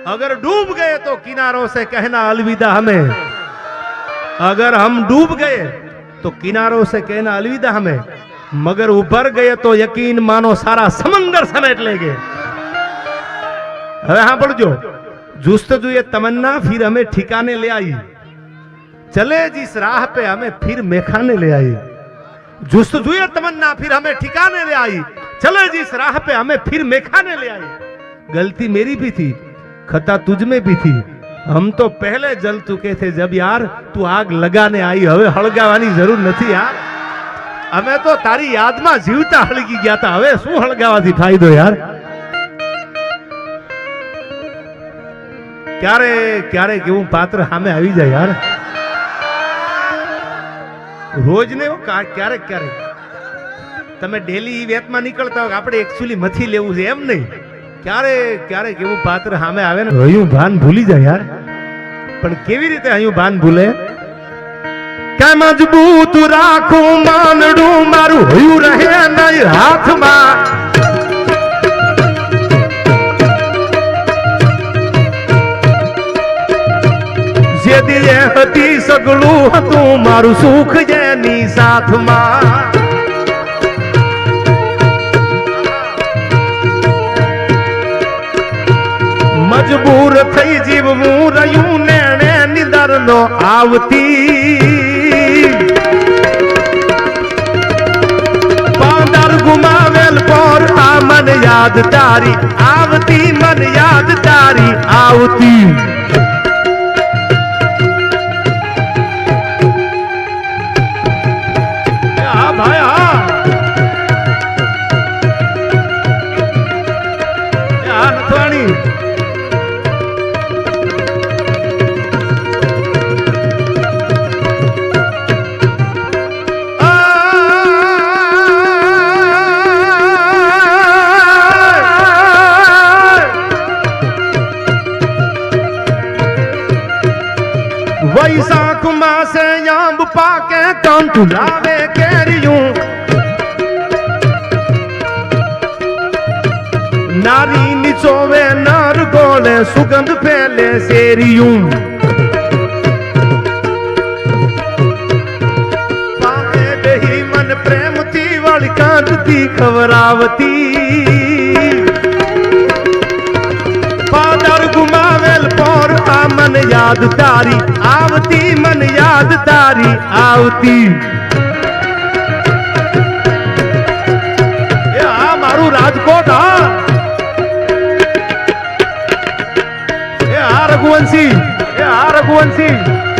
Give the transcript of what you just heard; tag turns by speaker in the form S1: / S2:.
S1: अगर डूब गए तो किनारों से कहना अलविदा हमें अगर हम डूब गए तो किनारों से कहना अलविदा हमें मगर उभर गए तो यकीन मानो सारा समंदर समेट लेंगे હવે સાંભળજો जुस्तजू ये तमन्ना फिर हमें ठिकाने ले आई चले जिस राह पे हमें फिर मेखाने ले आई जुस्तजू ये तमन्ना फिर हमें ठिकाने ले आई चले जिस राह पे हमें फिर मेखाने ले आई गलती मेरी भी थी खता तुझ में भी थी हम तो पहले जल चुके थे जब यार તું આગ લગાને આવી હવે હળગાવાની જરૂર નથી યાર અમે તો તારી યાદમાં જીવતા હળગી ગયા હતા હવે શું હળગાવાથી ફાયદો યાર ક્યારે ક્યારે કેવું પાત્ર સામે આવી જાય યાર રોજ ને એવું કા- ક્યારેક ક્યારેક તમે ડેલી ઈ વેતમાં નીકળતા હોય આપણે એકચ્યુઅલી મથી લેવું છે એમ નહીં ક્યારે ક્યારેક એવું પાત્ર સામે આવે ને? હયું ભાન ભૂલી જાય યાર. પણ કેવી રીતે હયું ભાન ભૂલે? કે મજબૂત રાખું માનડું મારું હયું રહે નહીં હાથમાં. જે દિલે હતી સગળું હતું મારું સુખ જેની સાથમાં. મજબૂર થઈ જીવવું રહ્યું, નેણે નિદર નો આવતી. પાંદર ગુમાવેલ પર આ મન યાદ તારી, આવતી મન યાદ તારી, આવતી. વૈશાખ માસે આંબ પાકે કંઠ લાવે કેરિયું. નારી નીચોવે નર ગોલે સુગંધ ફેલે શેરિયું. પાકે બેહી મન પ્રેમથી વાળી કાંતથી ખવરાવતી પાદર ગુમાવેલ પર આ મન યાદ આવતી મન યાદ તારી આવતી. એ આ મારું રાજકોટ, હા. એ આ રઘુવંશી, એ આ રઘુવંશી.